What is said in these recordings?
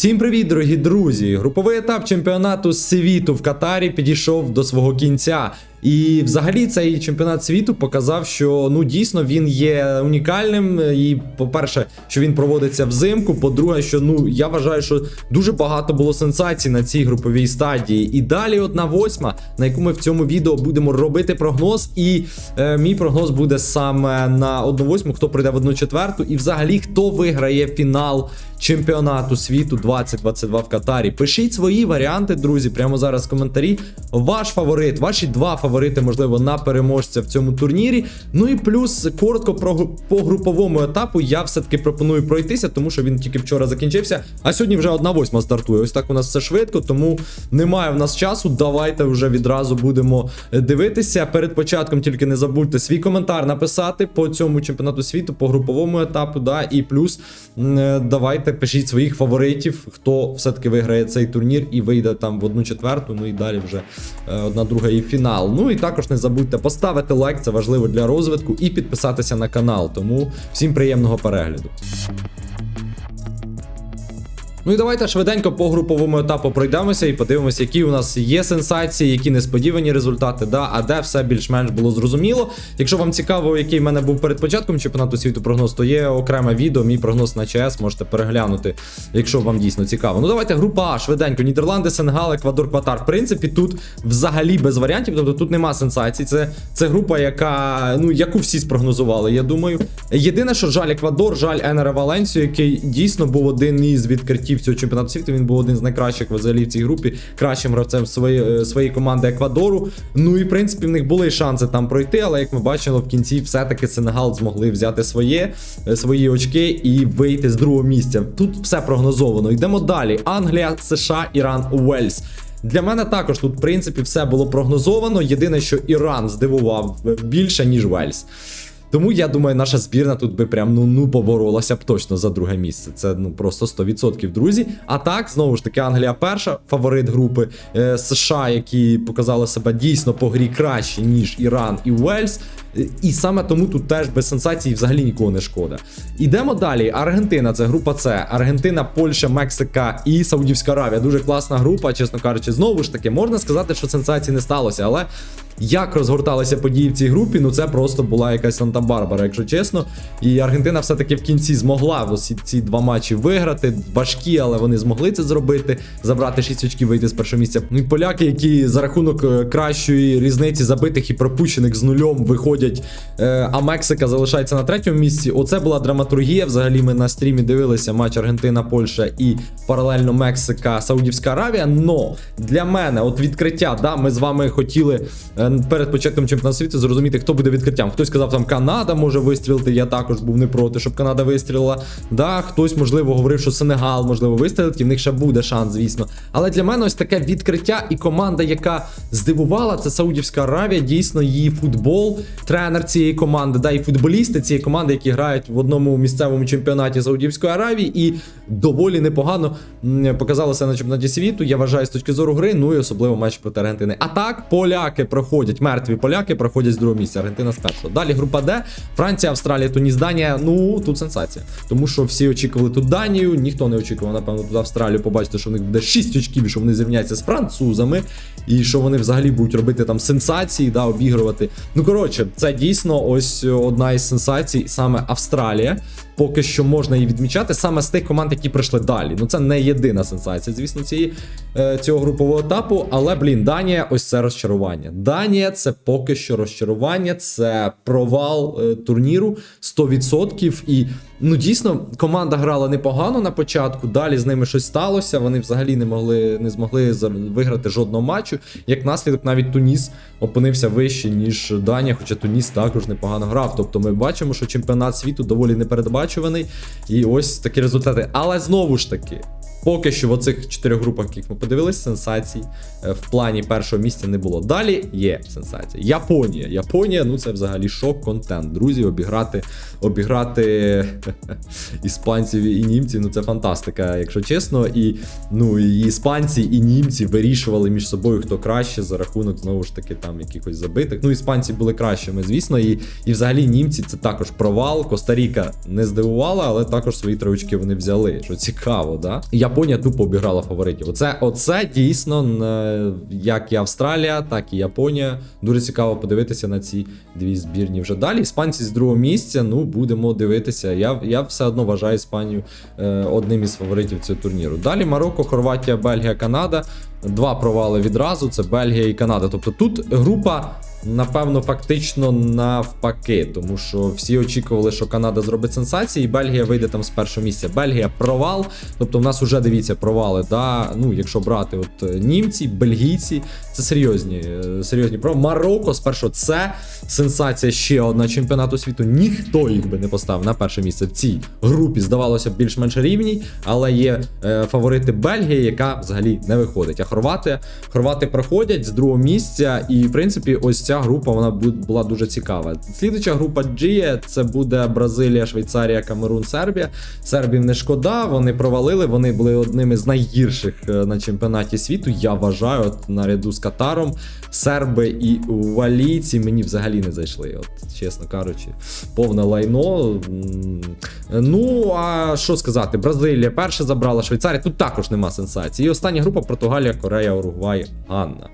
Всім привіт, дорогі друзі! Груповий етап чемпіонату світу в Катарі підійшов до свого кінця. І взагалі цей чемпіонат світу показав, що ну дійсно він є унікальним. І, по-перше, що він проводиться взимку. По-друге, що ну я вважаю, що дуже багато було сенсацій на цій груповій стадії. І далі одна восьма, на яку ми в цьому відео будемо робити прогноз. І е, мій прогноз буде саме на одну восьму, хто прийде в одну четверту, і взагалі хто виграє фінал чемпіонату світу 2022 в Катарі. Пишіть свої варіанти, друзі, прямо зараз в коментарі. Ваш фаворит, ваші два фаворити, можливо, на переможця в цьому турнірі. Ну і плюс коротко про по груповому етапу я все-таки пропоную пройтися, тому що він тільки вчора закінчився. А сьогодні вже одна восьма стартує. Ось так у нас все швидко, тому немає в нас часу. Давайте вже відразу будемо е, дивитися. Перед початком тільки не забудьте свій коментар написати по цьому чемпіонату світу, по груповому етапу. Да, і плюс е, давайте пишіть своїх фаворитів, хто все-таки виграє цей турнір і вийде там в одну четверту. Ну і далі вже е, одна друга і фінал. Ну і також не забудьте поставити лайк, це важливо для розвитку, і підписатися на канал. Тому всім приємного перегляду. Ну і давайте швиденько по груповому етапу пройдемося і подивимося, які у нас є сенсації, які несподівані результати, да, а де все більш-менш було зрозуміло. Якщо вам цікаво, який в мене був перед початком чемпіонату світу прогноз, то є окреме відео, мій прогноз на ЧС, можете переглянути, якщо вам дійсно цікаво. Ну давайте група А, швиденько. Нідерланди, Сенегал, Еквадор, Катар. В принципі, тут взагалі без варіантів, тобто тут нема сенсацій. Це, це група, яка, ну, яку всі спрогнозували, я думаю. Єдине, що жаль Еквадор, жаль Енера Валенсію, який дійсно був один із відкриттів цього чемпіонату світу. Він був один з найкращих взагалі в цій групі, кращим гравцем своєї, своєї команди Еквадору. Ну і в принципі в них були шанси там пройти, але як ми бачили, в кінці все-таки Сенегал змогли взяти своє, е, свої очки і вийти з другого місця. Тут все прогнозовано. Йдемо далі. Англія, США, Іран, Уельс. Для мене також тут, в принципі, все було прогнозовано. Єдине, що Іран здивував більше, ніж Вельс. Тому я думаю, наша збірна тут би прям ну ну поборолася б точно за друге місце. Це ну просто 100%, друзі. А так, знову ж таки, Англія перша, фаворит групи е, США, які показали себе дійсно по грі краще, ніж Іран і Уельс. І саме тому тут теж без сенсацій взагалі нікого не шкода. Ідемо далі. Аргентина, це група С. Аргентина, Польща, Мексика і Саудівська Аравія. Дуже класна група, чесно кажучи. Знову ж таки, можна сказати, що сенсації не сталося, але як розгорталися події в цій групі, ну це просто була якась Санта-Барбара, якщо чесно. І Аргентина все-таки в кінці змогла ось ці два матчі виграти. Важкі, але вони змогли це зробити, забрати 6 очків, вийти з першого місця. Ну і поляки, які за рахунок е, кращої різниці забитих і пропущених з нульом виходять. Е, А Мексика залишається на третьому місці. Оце була драматургія. Взагалі ми на стрімі дивилися матч Аргентина, Польща і паралельно Мексика, Саудівська Аравія. Но для мене, от відкриття, да, ми з вами хотіли е, перед початком чемпіонату світу зрозуміти, хто буде відкриттям. Хтось сказав, там Канада може вистрілити. Я також був не проти, щоб Канада вистрілила. Да, хтось, можливо, говорив, що Сенегал можливо вистрілить, і в них ще буде шанс, звісно. Але для мене ось таке відкриття і команда, яка здивувала, це Саудівська Аравія. Дійсно, її футбол, тренер цієї команди, да, і футболісти цієї команди, які грають в одному місцевому чемпіонаті Саудівської Аравії, і доволі непогано м, показалося на чемпіонаті світу. Я вважаю з точки зору гри, ну і особливо матч проти Аргентини. А так, поляки проходять, мертві поляки проходять з другого місця. Аргентина з. Далі група Д, Франція, Австралія, Туніс, Данія. Ну тут сенсація. Тому що всі очікували тут Данію, ніхто не очікував, напевно, тут Австралію побачити, що в них буде 6 очків, що вони зрівняються з французами, і що вони взагалі будуть робити там сенсації, да, обігрувати. Ну коротше, це дійсно ось одна із сенсацій, саме Австралія. Поки що можна її відмічати саме з тих команд, які прийшли далі. Ну це не єдина сенсація, звісно, цієї е, цього групового етапу. Але блін, Данія, ось це розчарування. Данія це поки що розчарування, це провал е, турніру 100%. І ну дійсно команда грала непогано на початку. Далі з ними щось сталося. Вони взагалі не могли не змогли виграти жодного матчу. Як наслідок, навіть Туніс опинився вище, ніж Данія, хоча Туніс також непогано грав. Тобто ми бачимо, що чемпіонат світу доволі непередбачуваний. І ось такі результати. Але знову ж таки. Поки що в оцих чотирьох групах, яких ми подивилися, сенсацій е, в плані першого місця не було. Далі є сенсація. Японія. Японія, ну це взагалі шок-контент. Друзі, обіграти, обіграти іспанців і німців. Ну це фантастика, якщо чесно. І ну і іспанці, і німці вирішували між собою, хто краще за рахунок знову ж таки там якихось забитих. Ну, іспанці були кращими, звісно, і, і взагалі німці це також провал. Коста-Ріка не здивувала, але також свої три очки вони взяли. Що цікаво, да? Японія тупо обіграла фаворитів. Оце, оце дійсно е, як і Австралія, так і Японія. Дуже цікаво подивитися на ці дві збірні вже далі. Іспанці з другого місця. Ну будемо дивитися. Я, я все одно вважаю Іспанію е, одним із фаворитів цього турніру. Далі Марокко, Хорватія, Бельгія, Канада. Два провали відразу. Це Бельгія і Канада. Тобто тут група. Напевно, фактично навпаки, тому що всі очікували, що Канада зробить сенсації, і Бельгія вийде там з першого місця. Бельгія провал. Тобто, в нас вже дивіться провали. Да? Ну, якщо брати от е, німці, бельгійці, це серйозні, е, серйозні провали. Марокко спершу це сенсація ще одна чемпіонату світу. Ніхто їх би не поставив на перше місце в цій групі. Здавалося б більш-менш рівній, але є е, фаворити Бельгії, яка взагалі не виходить. А хорвати, хорвати проходять з другого місця, і в принципі, ось ця група вона була дуже цікава. Слідуча група G це буде Бразилія, Швейцарія, Камерун, Сербія. Сербів не шкода, вони провалили. Вони були одними з найгірших е, на чемпіонаті світу. Я вважаю, от наряду з Катаром. Серби і валійці мені взагалі не зайшли. От чесно кажучи, повне лайно. Ну а що сказати, Бразилія перша забрала Швейцарія. Тут також нема сенсації. І остання група Португалія, Корея, Уругвай, Ганна.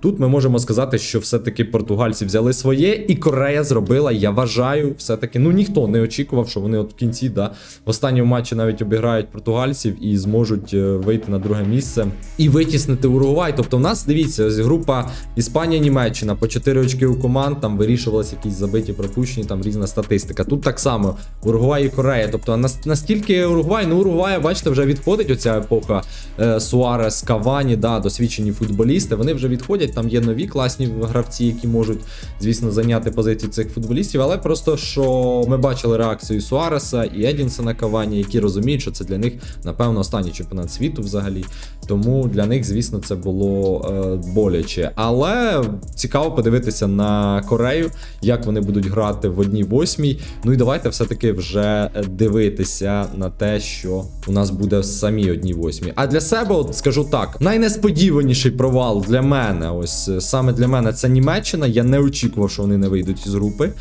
Тут ми можемо сказати, що все-таки португальці взяли своє, і Корея зробила, я вважаю, все-таки. Ну ніхто не очікував, що вони от в кінці, да, в останньому матчі навіть обіграють португальців і зможуть е, вийти на друге місце і витіснити Уругвай. Тобто, в нас дивіться, ось група Іспанія, Німеччина по 4 очки у команд, там вирішувалися якісь забиті, пропущені, там різна статистика. Тут так само Уругвай і Корея. Тобто настільки Уругвай, ну Уругвай, бачите, вже відходить оця епоха е, Суарес, Кавані, да, досвідчені футболісти. Вони вже відходять. Там є нові класні гравці, які можуть, звісно, зайняти позиції цих футболістів. Але просто що ми бачили реакцію Суареса і Едінсона Кавані, які розуміють, що це для них, напевно, останній чемпіонат світу взагалі. Тому для них, звісно, це було е, боляче. Але цікаво подивитися на Корею, як вони будуть грати в одній восьмій. Ну і давайте все-таки вже дивитися на те, що у нас буде в самій одній восьмій. А для себе, от скажу так, найнесподіваніший провал для мене, ось е, саме для мене, це Німеччина. Я не очікував, що вони не вийдуть із групи.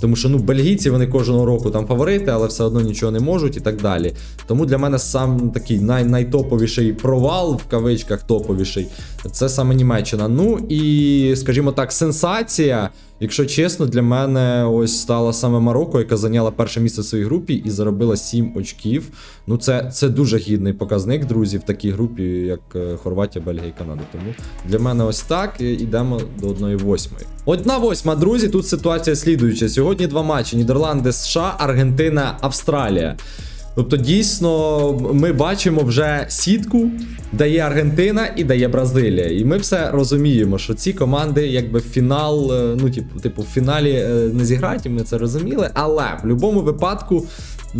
Тому що ну бельгійці вони кожного року там фаворити, але все одно нічого не можуть і так далі. Тому для мене сам такий най найтоповіший провал в кавичках топовіший. Це саме Німеччина. Ну і скажімо так, сенсація. Якщо чесно, для мене ось стала саме Марокко, яка зайняла перше місце в своїй групі і заробила 7 очків. Ну це, це дуже гідний показник, друзі, в такій групі, як е, Хорватія, Бельгія і Канада. Тому для мене ось так. І Йдемо до 1-8. Одна восьма, друзі. Тут ситуація слідуюча. Сьогодні два матчі: Нідерланди, США, Аргентина, Австралія. Тобто, дійсно, ми бачимо вже сітку, де є Аргентина і де є Бразилія. І ми все розуміємо, що ці команди, якби фінал, е, ну, типу, типу, в фіналі е, не зіграють, і ми це розуміли. Але в будь-якому випадку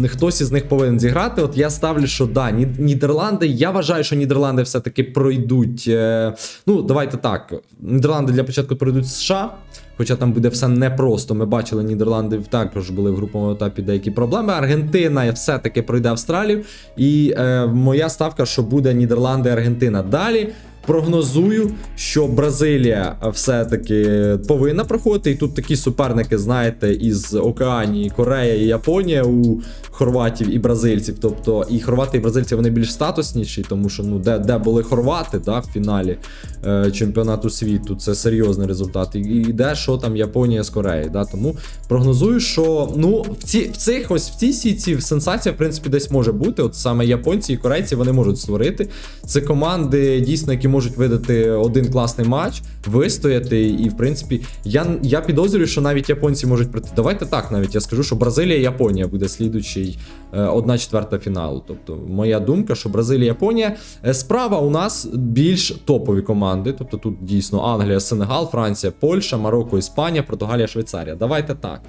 хтось із них повинен зіграти. От я ставлю, що да, Нідерланди. Я вважаю, що Нідерланди все-таки пройдуть. е, Ну, давайте так. Нідерланди для початку пройдуть США. Хоча там буде все непросто. Ми бачили, Нідерланди також були в груповому етапі деякі проблеми. Аргентина все-таки пройде Австралію. І е, моя ставка, що буде Нідерланди, Аргентина. Далі прогнозую, що Бразилія все-таки повинна проходити. І тут такі суперники, знаєте, із Океанії, Корея і Японія у хорватів і бразильців. Тобто і хорвати і бразильці вони більш статусніші, тому що ну де, де були хорвати да, в фіналі е, чемпіонату світу, це серйозний результат. І, і де що там Японія з Кореєю. Да? Тому прогнозую, що ну в ці в цих ось в цій сіці сенсація, в принципі, десь може бути. От саме японці і корейці вони можуть створити. Це команди, дійсно, які можуть видати один класний матч, вистояти. І, в принципі, я, я підозрюю, що навіть японці можуть прийти. Давайте так, навіть я скажу, що Бразилія Японія буде слідуючий е, одна четверта фіналу. Тобто, моя думка, що Бразилія, Японія. Е, Справа у нас більш топові команди. Тобто тут дійсно Англія, Сенегал, Франція, Польща, Марокко, Іспанія, Португалія, Швейцарія. Давайте так.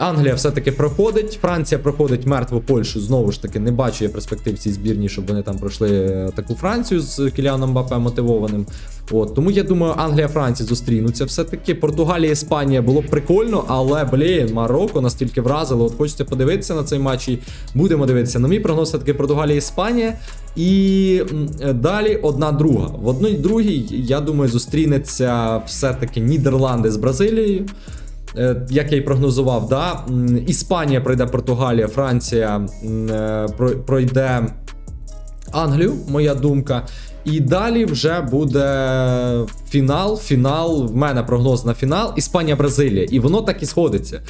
Англія все-таки проходить, Франція проходить мертву Польщу. Знову ж таки, не бачу я перспектив цій збірні, щоб вони там пройшли е, таку Францію з Кіліаном Мбапе мотивованим. От тому я думаю, Англія, Франція зустрінуться. Все-таки Португалія, Іспанія було б прикольно, але блін, Марокко настільки вразило. От хочеться подивитися на цей матч і будемо дивитися. На мій прогноз все-таки Португалія, Іспанія. І е, далі одна друга. В одній другій, я думаю, зустрінеться все-таки Нідерланди з Бразилією. Е, Як я й прогнозував, да? Іспанія пройде Португалія, Франція е, про- пройде Англію, моя думка. І далі вже буде фінал. Фінал. В мене прогноз на фінал. Іспанія-Бразилія. І воно так і сходиться.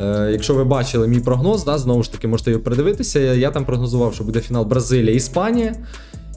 Е, якщо ви бачили мій прогноз, да, знову ж таки можете його передивитися. Я там прогнозував, що буде фінал Бразилія-Іспанія.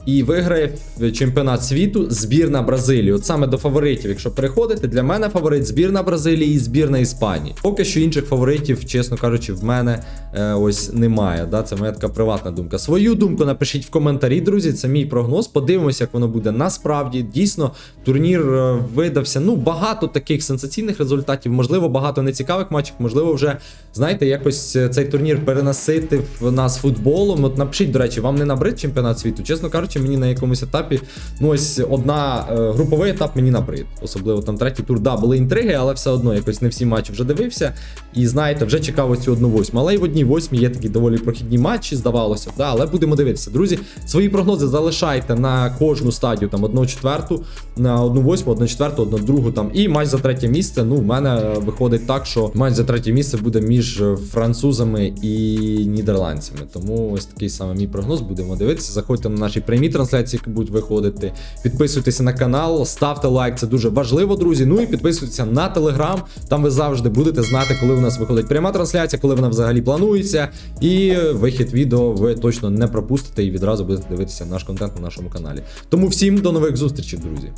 І виграє чемпіонат світу збірна Бразилії. От саме до фаворитів, якщо переходити, для мене фаворит збірна Бразилії і збірна Іспанії. Поки що інших фаворитів, чесно кажучи, в мене е, ось немає. Да? Це моя така приватна думка. Свою думку напишіть в коментарі, друзі. Це мій прогноз. Подивимося, як воно буде насправді. Дійсно, турнір е, видався. Ну, багато таких сенсаційних результатів, можливо, багато нецікавих матчів, можливо, вже знаєте, якось е, цей турнір перенаситив нас футболом. От напишіть, до речі, вам не набрид чемпіонат світу? Чесно кажучи, мені на якомусь етапі, ну ось одна е, груповий етап мені набрид. Особливо там третій тур. Да, були інтриги, але все одно якось не всі матчі вже дивився. І знаєте, вже чекав оцю одну восьму. Але й в одній восьмій є такі доволі прохідні матчі, здавалося. б, Да, але будемо дивитися. Друзі, свої прогнози залишайте на кожну стадію, там одну четверту, на одну восьму, одну четверту, одну другу там. І матч за третє місце. Ну, в мене виходить так, що матч за третє місце буде між французами і нідерландцями. Тому ось такий саме мій прогноз. Будемо дивитися. Заходьте на наші прямі трансляції, які будуть виходити. Підписуйтеся на канал, ставте лайк, це дуже важливо, друзі. Ну і підписуйтеся на телеграм. Там ви завжди будете знати, коли у нас виходить пряма трансляція, коли вона взагалі планується. І вихід відео ви точно не пропустите і відразу будете дивитися наш контент на нашому каналі. Тому всім до нових зустрічей, друзі.